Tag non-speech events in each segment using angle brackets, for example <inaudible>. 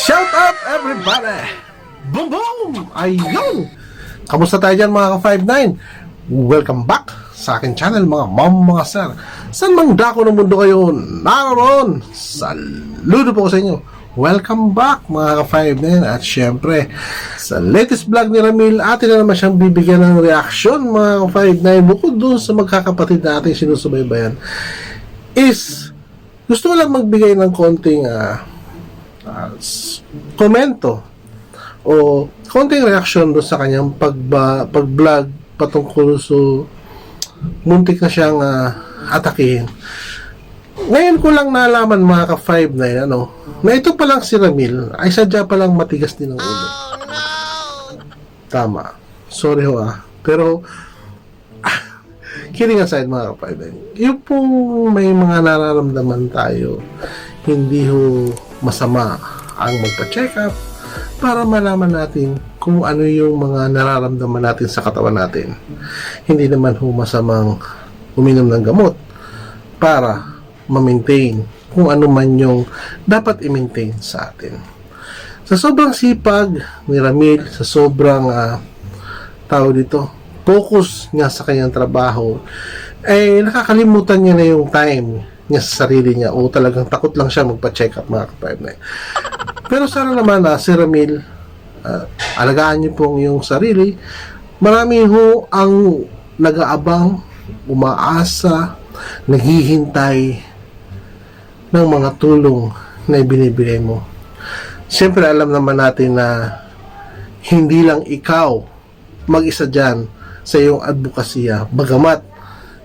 Shout out everybody! Boom boom! Ayun! Kamusta tayo dyan mga ka-59? Welcome back sa akin channel mga mom mga sir. San mang dako ng mundo kayo naroon? Saludo po sa inyo. Welcome back mga ka-59 at syempre sa latest vlog ni Ramil atin na naman siyang bibigyan ng reaksyon mga ka-59 bukod dun sa magkakapatid natin sinusubaybayan is gusto ko lang magbigay ng konting ah, ah, s- komento o konting reaksyon doon sa kanyang pagba, pag-vlog patungkol so muntik na siyang ah, atakihin. Ngayon ko lang nalaman mga ka-5 na yun, ano, na ito palang si Ramil ay sadya palang matigas din ang ulo. Tama. Sorry ho ah. Pero kidding aside mga kapatid, yung pong may mga nararamdaman tayo, hindi ho masama ang magpa-check up para malaman natin kung ano yung mga nararamdaman natin sa katawan natin. Hindi naman ho masamang uminom ng gamot para ma-maintain kung ano man yung dapat i-maintain sa atin. Sa sobrang sipag ni Ramil, sa sobrang ah, tao dito, focus niya sa kanyang trabaho, eh nakakalimutan niya na yung time niya sa sarili niya o talagang takot lang siya magpa-check up mga kapartner. Pero sana naman na si Ramil, ah, alagaan niyo pong yung sarili. Marami ho ang nag-aabang, umaasa, naghihintay ng mga tulong na ibinibigay mo. Siyempre alam naman natin na hindi lang ikaw mag-isa dyan sa iyong advokasya. Bagamat,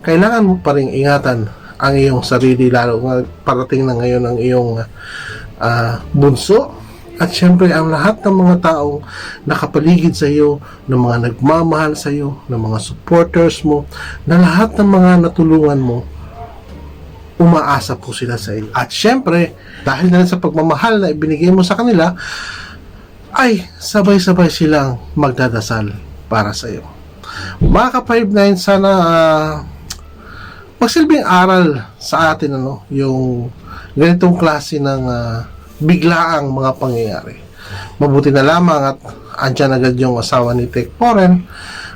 kailangan mo pa rin ingatan ang iyong sarili lalo nga parating na ngayon ang iyong ah, bunso at syempre ang lahat ng mga taong nakapaligid sa iyo, ng mga nagmamahal sa iyo, ng mga supporters mo, na lahat ng mga natulungan mo, umaasa po sila sa iyo. At syempre, dahil na sa pagmamahal na ibinigay mo sa kanila, ay sabay-sabay silang magdadasal para sa iyo. Mga ka-59, sana ah, magsilbing aral sa atin ano, yung ganitong klase ng ah, biglaang mga pangyayari. Mabuti na lamang at andyan agad yung asawa ni Tek Foren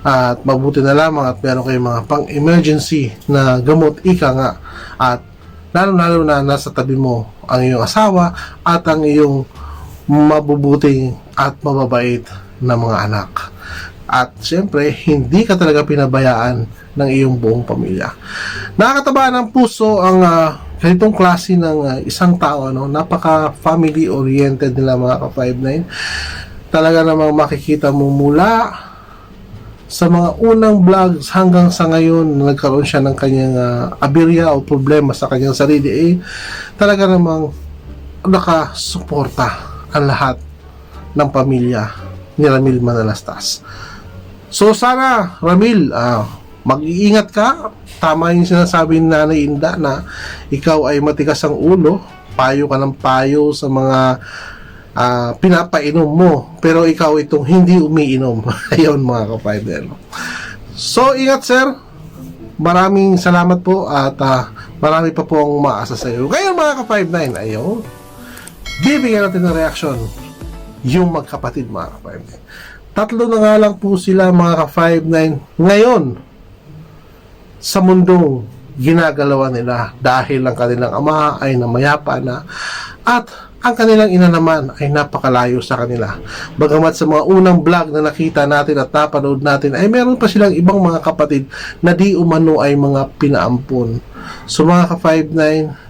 at mabuti na lamang at meron kayong mga pang-emergency na gamot ika nga at lalo-lalo na nasa tabi mo ang iyong asawa at ang iyong mabubuting at mababait na mga anak. At siyempre, hindi ka talaga pinabayaan ng iyong buong pamilya. Nakakataba ng puso ang ganitong klase ng ah, isang tao, ano, napaka family oriented nila mga ka-59. Talaga namang makikita mo mula sa mga unang vlogs hanggang sa ngayon na nagkaroon siya ng kanyang ah, aberya o problema sa kanyang sarili eh talaga namang nakasuporta ang lahat ng pamilya ni Ramil Manalastas. So sana Ramil, ah, mag-iingat ka. Tama yung sinasabi ni Nanay Inda na ikaw ay matigas ang ulo, payo ka ng payo sa mga ah, pinapainom mo, pero ikaw itong hindi umiinom. <laughs> Ayun mga kapaider. So ingat sir, maraming salamat po at ah, marami pa po ang umaasa sa iyo. Ngayon mga ka-59, ayun, bibigyan natin ng reaction yung magkapatid mga ka-59. Tatlo na nga lang po sila mga ka-59 ngayon sa mundong ginagalawan nila dahil ang kanilang ama ay namayapa na at ang kanilang ina naman ay napakalayo sa kanila. Bagamat sa mga unang vlog na nakita natin at napanood natin ay meron pa silang ibang mga kapatid na di umano ay mga pinaampun. So mga ka-59,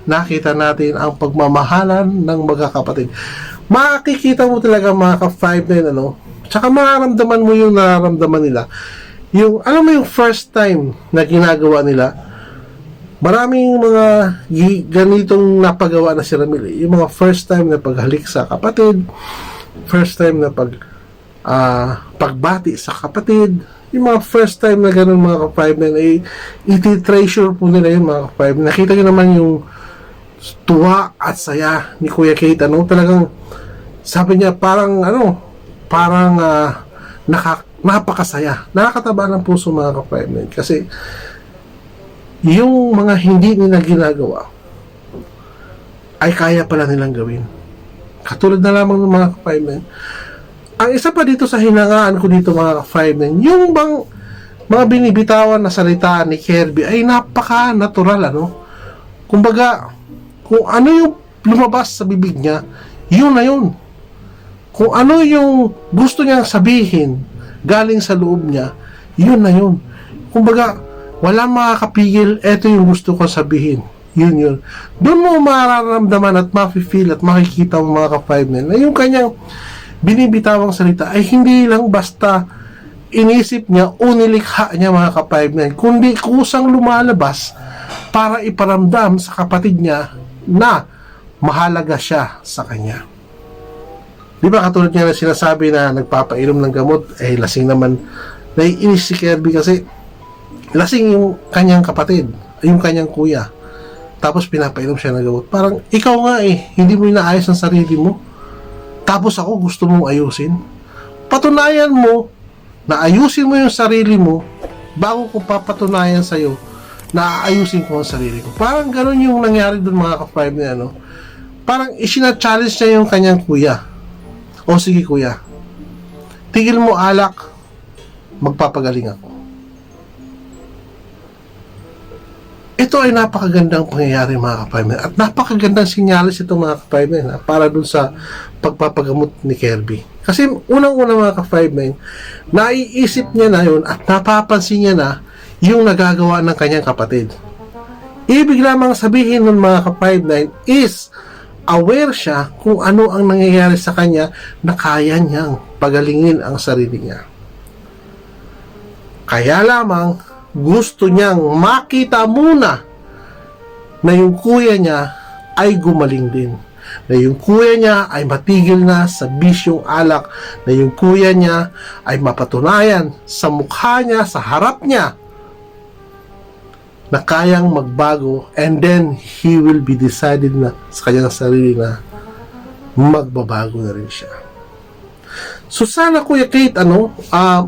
nakita natin ang pagmamahalan ng mga kapatid. Makikita mo talaga mga ka-59 ano, tsaka mararamdaman mo yung nararamdaman nila. Yung, alam mo yung first time na ginagawa nila, maraming mga ganitong napagawa na si Ramil. eh. Yung mga first time na paghalik sa kapatid, first time na pag ah, pagbati sa kapatid, yung mga first time na ganun mga ka-five na eh, iti-treasure po nila yun mga ka-five. Nakita nyo naman yung tuwa at saya ni Kuya Kate, ano, talagang sabi niya parang ano, parang ah, naka, napakasaya. Nakakataba ng puso mga ka-five kasi yung mga hindi nila ginagawa ay kaya pala nilang gawin. Katulad na lamang ng mga ka-fivemen. Ang isa pa dito sa hinangaan ko dito mga ka-fivemen, yung bang mga binibitawan na salita ni Kirby ay napaka-natural ano. Kumbaga, kung ano yung lumabas sa bibig niya, yun na yun. Kung ano yung gusto niyang sabihin galing sa loob niya, yun na yun. Kumbaga, wala makakapigil, eto yung gusto ko sabihin. Yun yun. Doon mo mararamdaman at mafe-feel at makikita mo mga ka-fivemen na yung kanyang binibitawang salita ay hindi lang basta inisip niya o nilikha niya mga ka-fivemen, kundi kusang lumalabas para iparamdam sa kapatid niya na mahalaga siya sa kanya. Di ba katulad niya na sinasabi na nagpapainom ng gamot, eh lasing naman. Naiinis si Kirby kasi lasing yung kanyang kapatid, yung kanyang kuya. Tapos pinapainom siya ng gamot. Parang ikaw nga eh, hindi mo inaayos ang sarili mo. Tapos ako gusto mong ayusin. Patunayan mo na ayusin mo yung sarili mo bago ko papatunayan sa'yo na ayusin ko ang sarili ko. Parang ganun yung nangyari dun mga ka-five na ano. Parang isina-challenge niya yung kanyang kuya. O sige kuya, tigil mo alak, magpapagaling ako. Ito ay napakagandang pangyayari mga kapaymen at napakagandang sinyalis ito mga kapaymen para dun sa pagpapagamot ni Kirby. Kasi unang-una mga kapaymen, naiisip niya na yun at napapansin niya na yung nagagawa ng kanyang kapatid. Ibig lamang sabihin ng mga kapaymen is aware siya kung ano ang nangyayari sa kanya na kaya niyang pagalingin ang sarili niya. Kaya lamang gusto niyang makita muna na yung kuya niya ay gumaling din. Na yung kuya niya ay matigil na sa bisyong alak. Na yung kuya niya ay mapatunayan sa mukha niya, sa harap niya, na kayang magbago and then he will be decided na sa kanyang sarili na magbabago na rin siya. So sana Kuya Kate, ano, ah,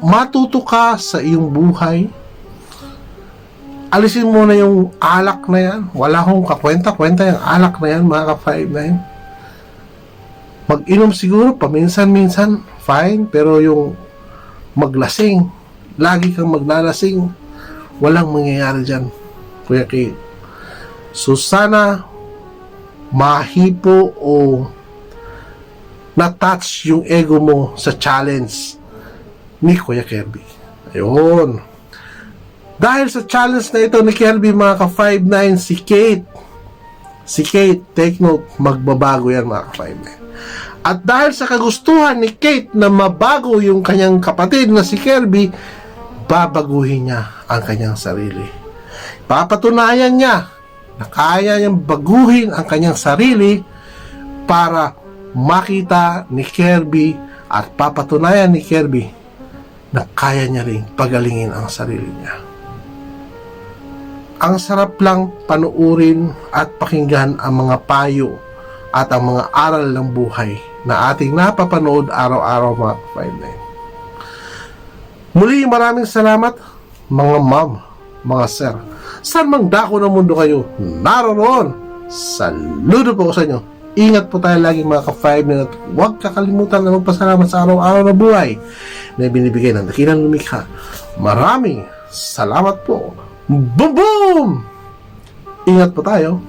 matuto ka sa iyong buhay. Alisin mo na yung alak na yan. Wala akong kakwenta-kwenta yung alak na yan, mga ka-5 na yan. Mag-inom siguro, paminsan-minsan, fine. Pero yung maglasing, lagi kang maglalasing, walang mangyayari dyan, Kuya Kate. So sana mahipo o na-touch yung ego mo sa challenge ni Kuya Kirby. Ayun. Dahil sa challenge na ito ni Kirby, mga ka-5'9", si Kate, si Kate, take note, magbabago yan mga ka-5'9". At dahil sa kagustuhan ni Kate na mabago yung kanyang kapatid na si Kirby, babaguhin niya ang kanyang sarili. Papatunayan niya na kaya niyang baguhin ang kanyang sarili para makita ni Kirby at papatunayan ni Kirby na kaya niya rin pagalingin ang sarili niya. Ang sarap lang panuurin at pakinggan ang mga payo at ang mga aral ng buhay na ating napapanood araw-araw mga ka Muli maraming salamat mga ma'am, mga sir. Saan mang dako ng mundo kayo, naroon. Saludo po ko sa inyo. Ingat po tayo lagi mga ka-5 na at huwag kakalimutan na magpasalamat sa araw-araw na buhay na binibigay ng dakilang lumikha. Maraming salamat po. Boom boom! Ingat po tayo.